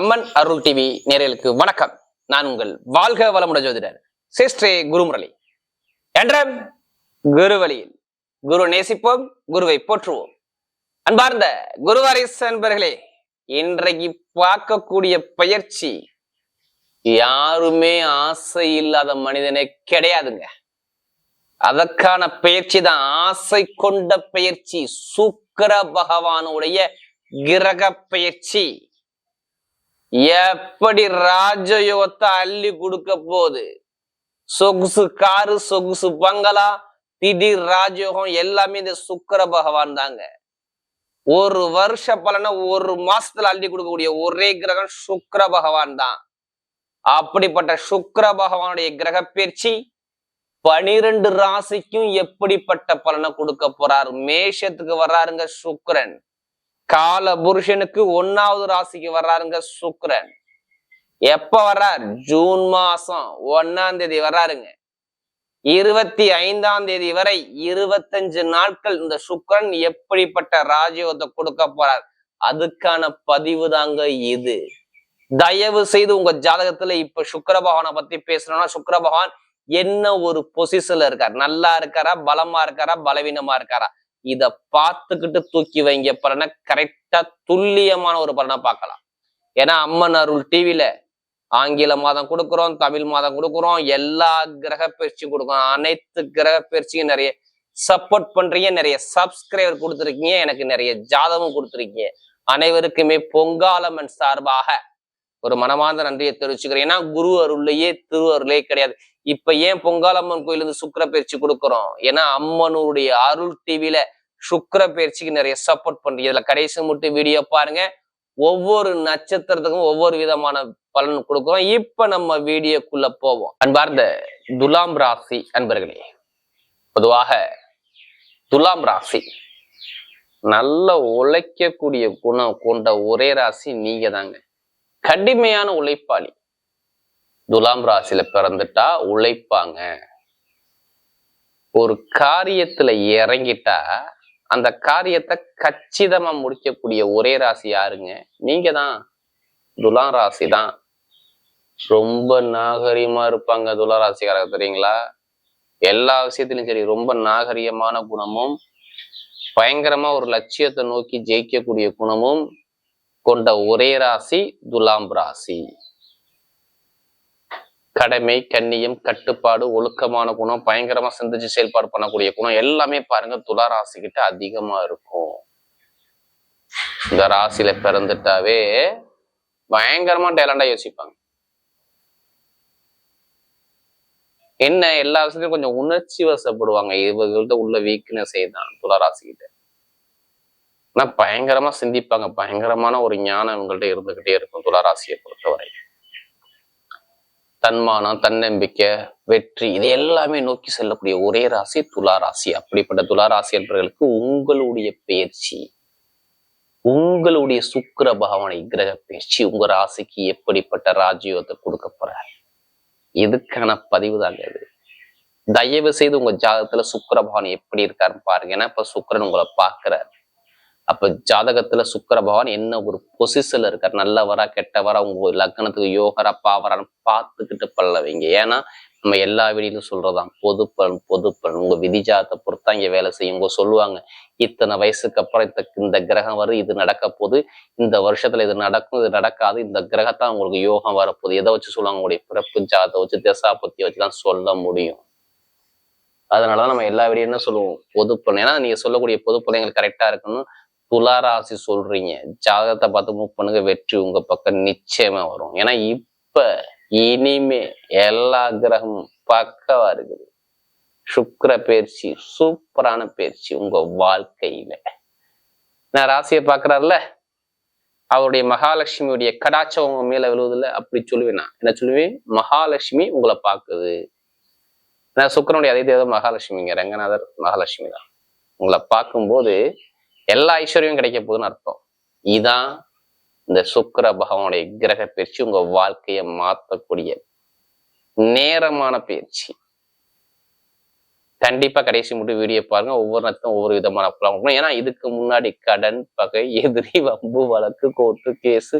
அம்மன் அருள் TV நேரலுக்கு வணக்கம். நான் உங்கள் வாழ்க வளமுட ஜோதிடர் சிஸ்ரே குருமுரளி. என்ற குரு வழியில் குரு நேசிப்போம் குருவை போற்றுவோம். அன்பார்ந்த குருவாரிஸ் அன்பர்களே இன்றைக்கு பார்க்கக்கூடிய பயிற்சி யாருமே ஆசை இல்லாத மனிதனே கிடையாதுங்க. அதற்கான பயிற்சி தான் ஆசை கொண்ட பயிற்சி சுக்கர பகவானுடைய கிரக பயிற்சி. எப்படி ராஜயோகத்தை அள்ளி கொடுக்க போகுது? சொகுசு காரு சொகுசு பங்களா திடீர் ராஜயோகம் எல்லாமே இந்த சுக்கர பகவான் தாங்க. ஒரு வருஷ பலனை ஒரு மாசத்துல அள்ளி கொடுக்கக்கூடிய ஒரே கிரகம் சுக்கர பகவான் தான். அப்படிப்பட்ட சுக்கர பகவானுடைய கிரக பயிற்சி பனிரெண்டு ராசிக்கும் எப்படிப்பட்ட பலனை கொடுக்க போறார்? மேஷத்துக்கு வர்றாருங்க சுக்கரன். கால புருஷனுக்கு ஒன்னாவது ராசிக்கு வர்றாருங்க சுக்ரன் எப்ப வர்றார்? ஜூன் மாசம் ஒன்னாம் தேதி வர்றாருங்க. இருபத்தி ஐந்தாம் தேதி வரை இருபத்தஞ்சு நாட்கள் இந்த சுக்ரன் எப்படிப்பட்ட ராஜயோகத்தை கொடுக்க போறார்? அதுக்கான பதிவு தாங்க இது. தயவு செய்து உங்க ஜாதகத்துல இப்ப சுக்கர பகவானை பத்தி பேசணும்னா சுக்கர பகவான் என்ன ஒரு பொசிஷன்ல இருக்கார்? நல்லா இருக்காரா? பலமா இருக்காரா? பலவீனமா இருக்காரா? இத பார்த்துக்கிட்டு தூக்கி வைங்க. பலனை கரெக்டா துல்லியமான ஒரு பலனை பார்க்கலாம். ஏன்னா அம்மன் அருள் டிவில ஆங்கில மாதம் கொடுக்குறோம் தமிழ் மாதம் கொடுக்குறோம் எல்லா கிரக பயிற்சியும் கொடுக்குறோம் அனைத்து கிரக பயிற்சியும் நிறைய சப்போர்ட் பண்றீங்க நிறைய சப்ஸ்கிரைபர் கொடுத்துருக்கீங்க எனக்கு நிறைய ஜாதகம் கொடுத்துருக்கீங்க. அனைவருக்குமே பொங்காலம்மன் சார்பாக ஒரு மனமார்ந்த நன்றியை தெரிவிச்சுக்கிறேன். ஏன்னா குரு அருள்லையே திரு அருளே கிடையாது. இப்ப ஏன் பொங்காலம்மன் கோயில் இருந்து சுக்கர பயிற்சி கொடுக்குறோம்? ஏன்னா அம்மனுடைய அருள் டிவியில சுக்கர பயிற்சிக்கு நிறைய சப்போர்ட் பண்றீங்க. இதுல கடைசி மட்டும் வீடியோ பாருங்க. ஒவ்வொரு நட்சத்திரத்துக்கும் ஒவ்வொரு விதமான பலன் கொடுக்குறோம். இப்ப நம்ம வீடியோக்குள்ள போவோம். அன்பார்ந்த துலாம் ராசி அன்பர்களே பொதுவாக துலாம் ராசி நல்ல உழைக்கக்கூடிய குணம் கொண்ட ஒரே ராசி நீங்க தாங்க கடுமையான உழைப்பாளி. துலாம் ராசியில பிறந்துட்டா உழைப்பாங்க. ஒரு காரியத்துல இறங்கிட்டா அந்த காரியத்தை கச்சிதமா முடிக்கக்கூடிய ஒரே ராசி யாருங்க? நீங்க தான் துலாம் ராசி தான் ரொம்ப நாகரிகமா இருப்பாங்க துலா ராசிக்காரங்க தெரியுங்களா? எல்லா விஷயத்திலும் சரி ரொம்ப நாகரிகமான குணமும் பயங்கரமா ஒரு லட்சியத்தை நோக்கி ஜெயிக்கக்கூடிய குணமும் கொண்ட ஒரே ராசி துலாம் ராசி. கடமை கண்ணியம் கட்டுப்பாடு ஒழுக்கமான குணம் பயங்கரமா சிந்திச்சு செயல்பாடு பண்ணக்கூடிய குணம் எல்லாமே பாருங்க துலா ராசி அதிகமா இருக்கும். இந்த ராசியில பிறந்துட்டாவே பயங்கரமா டேலண்டா யோசிப்பாங்க. என்ன எல்லா விஷயத்தையும் கொஞ்சம் உணர்ச்சி வசப்படுவாங்க. இவர்கள்ட்ட உள்ள வீக்னஸ் தான் துலா ராசி கிட்ட. ஆனா பயங்கரமா சிந்திப்பாங்க. பயங்கரமான ஒரு ஞானம் இவங்கள்ட்ட இருந்துகிட்டே இருக்கும் துலா ராசியை பொறுத்தவரை. தன்மானம் தன்னம்பிக்கை வெற்றி இது எல்லாமே நோக்கி செல்லக்கூடிய ஒரே ராசி துலா ராசி. அப்படிப்பட்ட துலா ராசி என்பவர்களுக்கு உங்களுடைய பயிற்சி உங்களுடைய சுக்கர பகவானை கிரக பயிற்சி உங்க ராசிக்கு எப்படிப்பட்ட ராஜ்யோகத்தை கொடுக்க போறார்? இதுக்கான பதிவு தாங்க இது? தயவு செய்து உங்க ஜாதகத்துல சுக்கர பகவான் எப்படி இருக்காருன்னு பாருங்க. ஏன்னா இப்ப சுக்கிரன் உங்களை பாக்குறாரு அப்போ ஜாதகத்தில் சுக்கர பகவான் என்ன ஒரு பொசிஷனில் இருக்கார்? நல்லவரா கெட்டவரா? உங்க லக்னத்துக்கு யோகரா பாவரான்னு பார்த்துக்கிட்டு பல்ல வைங்க ஏன்னா நம்ம எல்லா வெளியிலும் சொல்றதான் பொது பலன் பொது பலன். உங்க விதிஜாதத்தை பொறுத்தா இங்க வேலை செய்யும் உங்க சொல்லுவாங்க. இத்தனை வயசுக்கு அப்புறம் இந்த இந்த கிரகம் வரும் இது நடக்க போகுது. இந்த வருஷத்துல இது நடக்கும் இது நடக்காது. இந்த கிரகத்தான் உங்களுக்கு யோகம் வரப்போகுது. எதை வச்சு சொல்லுவாங்க? உங்களுடைய பிறப்பு ஜாதத்தை வச்சு திசா பத்தி வச்சுதான் சொல்ல முடியும். அதனாலதான் நம்ம எல்லா வெளியும் என்ன சொல்லுவோம்? பொது பலன். ஏன்னா நீங்க சொல்லக்கூடிய பொது எங்களுக்கு கரெக்டா இருக்கணும். துளாராசி சொல்றீங்க. ஜாதகத்தை பார்த்து மூவ் பண்ணுங்க. வெற்றி உங்க பக்கம் நிச்சயமா வரும். ஏன்னா இப்ப இனிமே எல்லா கிரகமும் பக்கவா இருக்குது. சுக்கர பயிற்சி சூப்பரான பயிற்சி உங்க வாழ்க்கையில. நான் ராசியை பாக்குறாருல அவருடைய மகாலட்சுமியுடைய கடாச்சம் உங்க மேல விழுவதில்ல. அப்படி சொல்லுவேன் நான். என்ன சொல்லுவேன்? மகாலட்சுமி உங்களை பார்க்குது. நான் சுக்கரனுடைய அதே தேவை மகாலட்சுமிங்க. ரங்கநாதர் மகாலட்சுமி தான் உங்களை பார்க்கும்போது எல்லா ஐஸ்வர்யம் கிடைக்க போகுதுன்னு அர்த்தம். இதான் இந்த சுக்கர பகவானுடைய கிரக பயிற்சி உங்க வாழ்க்கையை மாற்றக்கூடிய நேரமான பயிற்சி. கண்டிப்பா கடைசி மட்டும் வீடியோ பாருங்க. ஒவ்வொரு நேரத்தையும் ஒவ்வொரு விதமான பலம் கொடுக்கணும். ஏன்னா இதுக்கு முன்னாடி கடன் பகை எதிரி வம்பு வழக்கு கோர்ட்டு கேஸு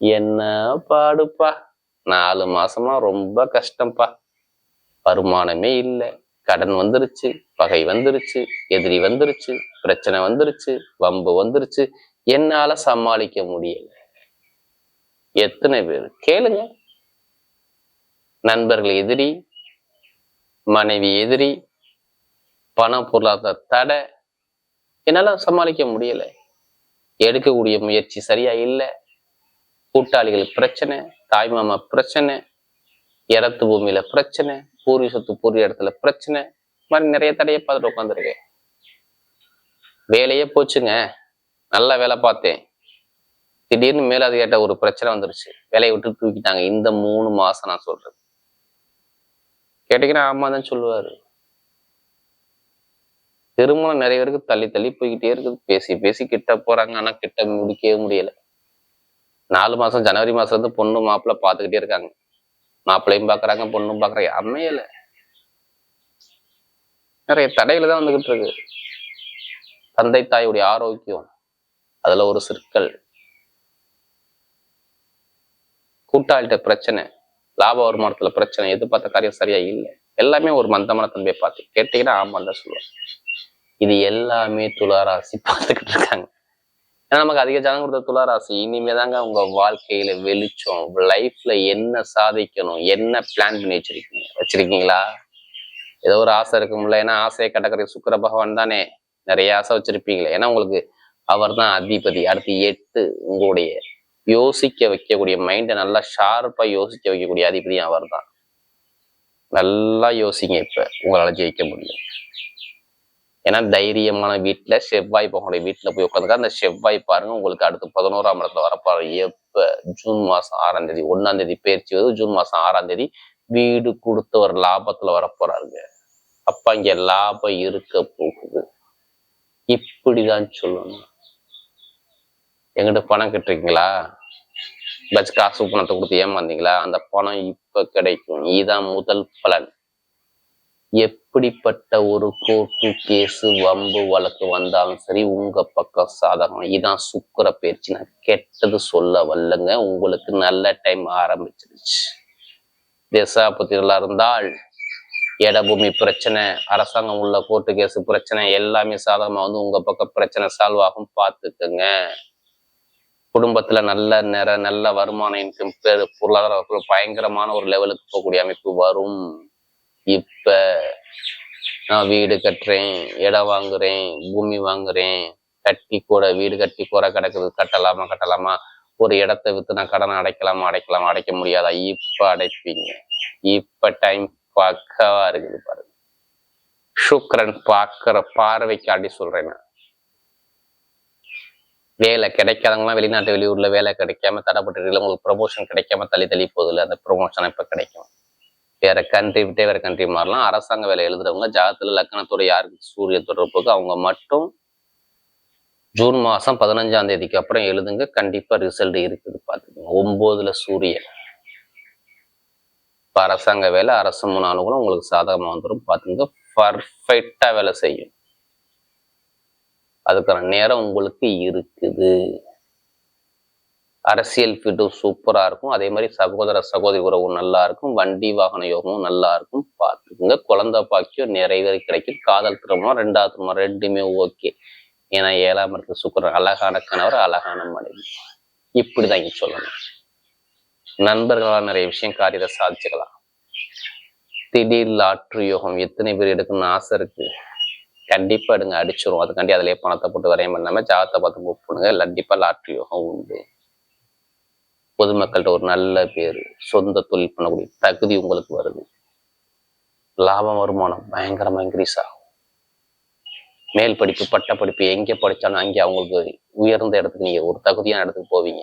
என்ன பாடுப்பா? நாலு மாசமா ரொம்ப கஷ்டம்ப்பா வருமானமே இல்லை. கடன் வந்துருச்சு பகை வந்துருச்சு எதிரி வந்துருச்சு பிரச்சனை வந்துருச்சு வம்பு வந்துருச்சு. என்னால சமாளிக்க முடியல. எத்தனை பேர்? கேளுங்க. நண்பர்கள் எதிரி மனைவி எதிரி பண பொருளாதார தடை. என்னால சமாளிக்க முடியல. எடுக்கக்கூடிய முயற்சி சரியா இல்லை. கூட்டாளிகள் பிரச்சனை தாய்மாமா பிரச்சனை இடத்து பூமியில பிரச்சனை பூர்வீக சொத்து பூர்வீக இடத்துல பிரச்சனை. மாதிரி நிறைய தடையை பார்த்துட்டு உட்காந்துருக்கேன். வேலையே போச்சுங்க. நல்லா வேலை பார்த்தேன். திடீர்னு மேலதிகாரிட்ட ஒரு பிரச்சனை வந்துருச்சு. வேலையை விட்டு தூக்கிட்டாங்க. இந்த மூணு மாசம் நான் சொல்றது. கேட்டீங்கன்னா ஆமா தான் சொல்லுவாரு. திருமணம் நிறைய பேருக்கு தள்ளி தள்ளி போய்கிட்டே இருக்குது. பேசி பேசி கிட்ட போறாங்க. ஆனா கிட்ட முடிக்கவே முடியல. நாலு மாசம் ஜனவரி மாசம் இருந்து பொண்ணு மாப்பிள்ளை பாத்துக்கிட்டே இருக்காங்க. மாப்பிள்ளையும் பாக்குறாங்க பொண்ணும் பாக்குறாங்க அமையல நிறைய தடையில தான் வந்துகிட்டு இருக்கு. தந்தை தாயுடைய ஆரோக்கியம் அதுல ஒரு சிற்கள் கூட்டாளிட்ட பிரச்சனை லாப வருமானத்துல பிரச்சனை எதிர்பார்த்த காரியம் சரியா இல்லை. எல்லாமே ஒரு மந்தமான தன்மையை பார்த்து. கேட்டீங்கன்னா ஆமாம் தான் சொல்லுவேன் இது எல்லாமே துளாராசி பார்த்துக்கிட்டு இருக்காங்க. ஏன்னா நமக்கு அதிக ஜனம் கொடுத்த துளாராசி இனிமே தாங்க உங்க வாழ்க்கையில வெளிச்சம் லைஃப்ல என்ன சாதிக்கணும் என்ன பிளான் பண்ணி வச்சிருக்கீங்க? வச்சிருக்கீங்களா? ஏதோ ஒரு ஆசை இருக்கும்ல. ஏன்னா ஆசையை கடற்கரை சுக்கர பகவான் தானே. நிறைய ஆசை வச்சிருப்பீங்களே. ஏன்னா உங்களுக்கு அவர் தான் அதிபதி. அடுத்து எட்டு உங்களுடைய யோசிக்க வைக்கக்கூடிய மைண்டை நல்லா ஷார்ப்பா யோசிக்க வைக்கக்கூடிய அதிபதி அவர் தான். நல்லா யோசிங்க இப்ப. உங்களால ஜெயிக்க முடியும். ஏன்னா தைரியமான வீட்டில் செவ்வாய் உங்களுடைய வீட்டில் போய் உட்காந்துக்க அந்த செவ்வாய் பாருங்க உங்களுக்கு அடுத்து பதினோராம் இடத்துல வரப்பாரு எப்ப? ஜூன் மாசம் ஆறாம் தேதி ஒன்றாம் தேதி பயிற்சி வருது ஜூன் மாசம் ஆறாம் தேதி வீடு கொடுத்த ஒரு லாபத்துல வரப்போறாருங்க. அப்ப இங்கே லாபம் இருக்க போகுது. இப்படிதான் சொல்லணும். எங்கிட்ட பணம் கட்டுறீங்களா பஸ் காசு பணத்தை கொடுத்து ஏமாந்தீங்களா? அந்த பணம் இப்போ கிடைக்கும். இதுதான் முதல் பலன். எப்படிப்பட்ட ஒரு கோர்ட்டு கேஸு வம்பு வழக்கு வந்தாலும் சரி உங்க பக்கம் சாதகம். இதான் சுக்கர பயிற்சி. நான் கெட்டது சொல்ல வரலங்க. உங்களுக்கு நல்ல டைம் ஆரம்பிச்சிருச்சு. தேசாபத்திரலா இருந்தால் இடபூமி பிரச்சனை அரசாங்கம் உள்ள கோர்ட்டு கேஸு பிரச்சனை எல்லாமே சாதகமா வந்து உங்க பக்கம் பிரச்சனை சால்வ் ஆகும் பார்த்துக்குங்க. குடும்பத்துல நல்ல நிற நல்ல வருமானம் இன்கம் பொருளாதார பயங்கரமான ஒரு லெவலுக்கு போகக்கூடிய அமைப்பு வரும். இப்ப நான் வீடு கட்டுறேன் இடம் வாங்குறேன் பூமி வாங்குறேன் கட்டி கூட வீடு கட்டி கூட கிடக்குது கட்டலாமா கட்டலாமா? ஒரு இடத்த விற்று நான் கடனை அடைக்கலாமா அடைக்கலாமா? அடைக்க முடியாதா? இப்ப அடைப்பீங்க. இப்ப டைம் பக்கவா இருக்குது பாருங்க. சுக்கரன் பார்க்கிற பார்வைக்காண்டி சொல்றேன் நான். வேலை கிடைக்காதவங்களாம் வெளிநாட்டு வெளியூர்ல வேலை கிடைக்காம தடைப்பட்டு உங்களுக்கு ப்ரொமோஷன் கிடைக்காம தள்ளி தள்ளி போகுதுல அந்த ப்ரொமோஷன் இப்ப கிடைக்கும். வேற கண்ட்ரி விட்டே வேற கண்ட்ரி மாறலாம் அரசாங்க வேலை எழுதுறவங்க ஜாதத்துல லக்கணத்தோட யாருக்கு சூரிய தொடர்புக்கு அவங்க மட்டும் ஜூன் மாசம் பதினஞ்சாம் தேதிக்கு அப்புறம் எழுதுங்க கண்டிப்பா ரிசல்ட் இருக்குது பாத்துக்கோங்க. ஒன்பதுல சூரியன். இப்போ அரசாங்க வேலை அரசு மூணு அனுகூலம் உங்களுக்கு சாதகமாக வந்துடும் பார்த்துங்க பர்ஃபெக்டா வேலை செய்யும். அதுக்கான நேரம் உங்களுக்கு இருக்குது. அரசியல் ஃபீல்டும் சூப்பராக இருக்கும். அதே மாதிரி சகோதர சகோதரி உறவும் நல்லா இருக்கும். வண்டி வாகன யோகமும் நல்லா இருக்கும். பார்த்துக்குங்க. குழந்தை பாக்கியம் நிறைய கிடைக்கும். காதல் திருமணம் ரெண்டாவது திருமணம் ரெண்டுமே ஓகே ஏன்னா ஏழாம் இடத்துல சுக்கரன் அழகான கணவர் அழகான மனைவி. இப்படிதான் இங்க சொல்லணும். நண்பர்களால் நிறைய விஷயம் காரியத்தை சாதிச்சுக்கலாம். திடீர் லாட்ரி யோகம் எத்தனை பேர் எடுக்கணும்னு ஆசை இருக்கு. கண்டிப்பா எடுங்க. அடிச்சிரும். அதுக்காண்டி அதிலேயே பணத்தை போட்டு வரையும் பண்ணாம ஜாகத்தை பார்த்து புக் பண்ணுங்க. கண்டிப்பா லாட்ரி யோகம் உண்டு. பொதுமக்கள்கிட்ட ஒரு நல்ல பேர் சொந்த தொழில் பண்ணக்கூடிய தகுதி உங்களுக்கு வருது. லாபம் வருமானம் பயங்கரமா இன்க்ரீஸ் ஆகும். மேல் படிப்பு பட்ட படிப்பு எங்க படிச்சாலும் அங்கே அவங்களுக்கு உயர்ந்த இடத்துக்கு நீங்க ஒரு தகுதியான இடத்துக்கு போவீங்க.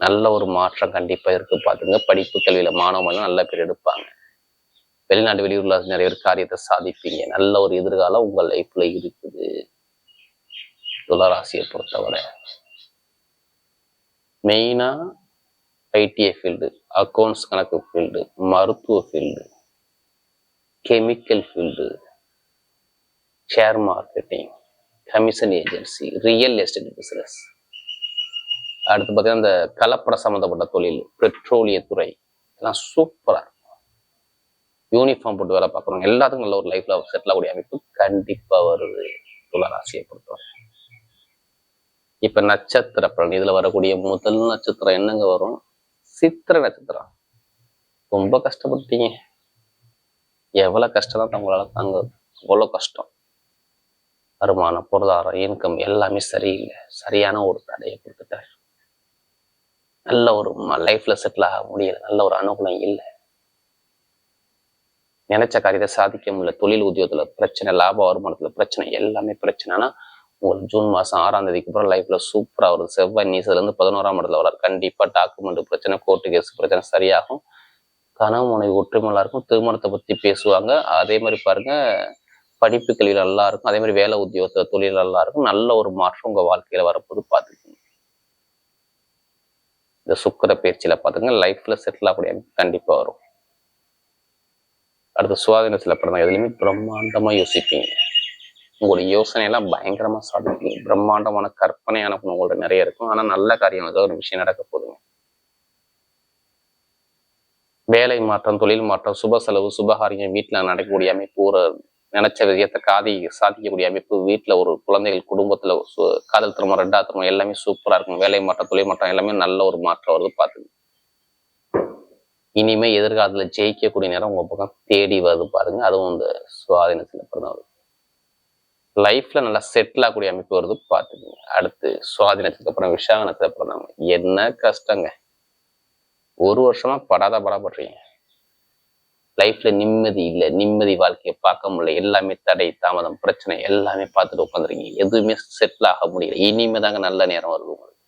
நல்ல ஒரு மாற்றம் கண்டிப்பா இருக்கு. பார்த்துங்க படிப்பு கல்வியில மாணவர்கள் நல்ல பேர் எடுப்பாங்க. வெளிநாட்டு வெளியூர்ல நிறைய பேர் காரியத்தை சாதிப்பீங்க. நல்ல ஒரு எதிர்காலம் உங்கள் லைஃப்ல இருக்குது. துளராசியை பொறுத்தவரை. மெயினாக ஐடிஐ ஃபீல்டு அக்கௌண்ட்ஸ் கணக்கு ஃபீல்டு மருத்துவ field chemical field share marketing commission agency real estate business அடுத்து பார்த்தீங்கன்னா இந்த கலப்பட சம்மந்தப்பட்ட தொழில் பெட்ரோலியத்துறை இதெல்லாம் சூப்பரா இருக்கும். யூனிஃபார்ம் போட்டு வேலை பார்க்குறவங்க எல்லாத்துக்கும் நல்ல ஒரு லைஃப்ல செட்டில் ஆகக்கூடிய அமைப்பு கண்டிப்பா வருது. துளராசியை பொறுத்தவரை இப்ப நட்சத்திர பலன் இதுல வரக்கூடிய முதல் நட்சத்திரம் என்னங்க வரும்? சித்திர நட்சத்திரம். ரொம்ப கஷ்டப்பட்டீங்க எவ்வளவு கஷ்டம் தான் உங்களால தாங்க அவ்வளோ கஷ்டம். வருமானம் பொருளாதாரம் இன்கம் எல்லாமே சரியில்லை. சரியான ஒரு தடையை கொடுத்துட்டாரு. நல்ல ஒரு லைஃப்ல செட்டில் ஆக முடியல. நல்ல ஒரு அனுகூலம் இல்லை. நினைச்ச காரியத்தை சாதிக்க முடியல. தொழில் உத்தியோகத்துல பிரச்சனை லாப வருமானத்துல பிரச்சனை எல்லாமே பிரச்சனைனா உங்களுக்கு ஜூன் மாசம் ஆறாம் தேதிக்கு அப்புறம் லைஃப்ல சூப்பரா வருது. செவ்வாய் நீசத்துல இருந்து பதினோராம் இடத்துல வரார் கண்டிப்பா டாக்குமெண்ட் பிரச்சனை கோர்ட்டு கேஸ் பிரச்சனை சரியாகும். கனவு முனை ஒற்றுமையா இருக்கும் திருமணத்தை பத்தி பேசுவாங்க. அதே மாதிரி பாருங்க படிப்பு கல்வி நல்லா இருக்கும். அதே மாதிரி வேலை உத்தியோகத்துல தொழில் நல்லா இருக்கும். நல்ல ஒரு மாற்றம் உங்க வாழ்க்கையில வரப்போது பார்த்துக்கோங்க. இந்த சுக்கர பயிற்சியில் பார்த்துங்க லைஃப்ல செட்டில் ஆகக்கூடிய கண்டிப்பா வரும். அடுத்து சுவாதீனத்துல படம் எதுலையுமே பிரம்மாண்டமாக யோசிப்பீங்க. உங்களோட யோசனை எல்லாம் பயங்கரமா சாதிப்பீங்க பிரம்மாண்டமான கற்பனையான குணம் உங்கள்ட்ட நிறைய இருக்கும். ஆனா நல்ல காரியம் ஏதோ ஒரு விஷயம் நடக்க போதுங்க வேலை மாற்றம் தொழில் மாற்றம் சுப செலவு சுபகாரியம் வீட்டுல நடக்கக்கூடிய அமைப்பு ஒரு நினைச்ச விஷயத்தை காதி சாதிக்கக்கூடிய அமைப்பு வீட்டுல ஒரு குழந்தைகள் குடும்பத்துல காதல் திருமணம் ரெண்டாவது திருமணம் எல்லாமே சூப்பரா இருக்கும். வேலை மாற்றம் தொழில் மாற்றம் எல்லாமே நல்ல ஒரு மாற்றம் வருது பாத்துங்க. இனிமே எதிர்காலத்துல ஜெயிக்கக்கூடிய நேரம் உங்க பக்கம் தேடி வருது பாருங்க. அதுவும் இந்த சுவாதீனத்துல பிறந்தவர்கள் லைஃப்பில் நல்லா செட்டில் ஆகக்கூடிய அமைப்பு வருது பார்த்துக்கோங்க. அடுத்து சுவாதினத்துக்கு அப்புறம் விஷாகனத்துல பிறந்தவங்க என்ன கஷ்டங்க? ஒரு வருஷமா படாத படப்படுறீங்க. லைஃப்பில் நிம்மதி இல்லை நிம்மதி வாழ்க்கையை பார்க்க முடியல எல்லாமே தடை தாமதம் பிரச்சனை எல்லாமே பார்த்துட்டு உட்காந்துருக்கீங்க எதுவுமே செட்டில் ஆக முடியல. இனிமே தாங்க நல்ல நேரம் வருது உங்களுக்கு.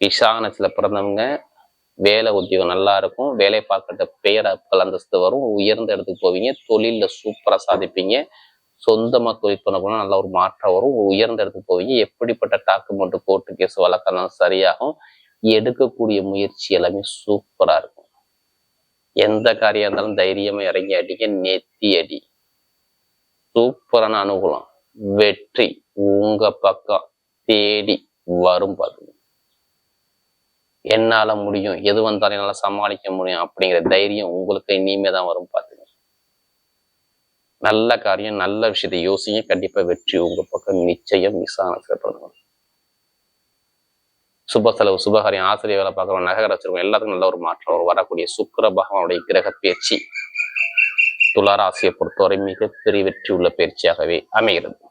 விஷாகனத்துல பிறந்தவங்க வேலை உத்தியோகம் நல்லா இருக்கும். வேலை பார்க்கற பெயர் அந்தஸ்து வரும். உயர்ந்த இடத்துக்கு போவீங்க. தொழில சூப்பரா சாதிப்பீங்க. சொந்தமா தொழில் பண்ண போனால் நல்ல ஒரு மாற்றம் வரும். உயர்ந்த இடத்துக்கு போவீங்க. எப்படிப்பட்ட டாக்குமெண்ட் கோர்ட்டு கேஸ் வழக்கெல்லாம் சரியாகும். எடுக்கக்கூடிய முயற்சி எல்லாமே சூப்பரா இருக்கும். எந்த காரியம் இருந்தாலும் தைரியமா இறங்கி அடிக்க நெத்தி அடி. சூப்பரான அனுகூலம். வெற்றி உங்க பக்கம். தேடி வரும் பாருங்க. என்னால முடியும். எது வந்தாலும் என்னால சமாளிக்க முடியும் அப்படிங்கிற தைரியம் உங்களுக்கு இனிமே தான் வரும் பாருங்க. நல்ல காரியம் நல்ல விஷயத்தை யோசிங்க. கண்டிப்பா வெற்றி உங்க பக்கம் நிச்சயம் விசாரணை செய்யப்படணும் சுப செலவு சுபகாரியம் ஆசிரியர் வேலை பார்க்குறோம் நகை வச்சிருக்கோம் எல்லாத்துக்கும் நல்ல ஒரு மாற்றம். ஒரு வரக்கூடிய சுக்கர பகவானுடைய கிரக பயிற்சி துளாராசியை பொறுத்தவரை மிகப்பெரிய வெற்றி உள்ள பயிற்சியாகவே அமைகிறது.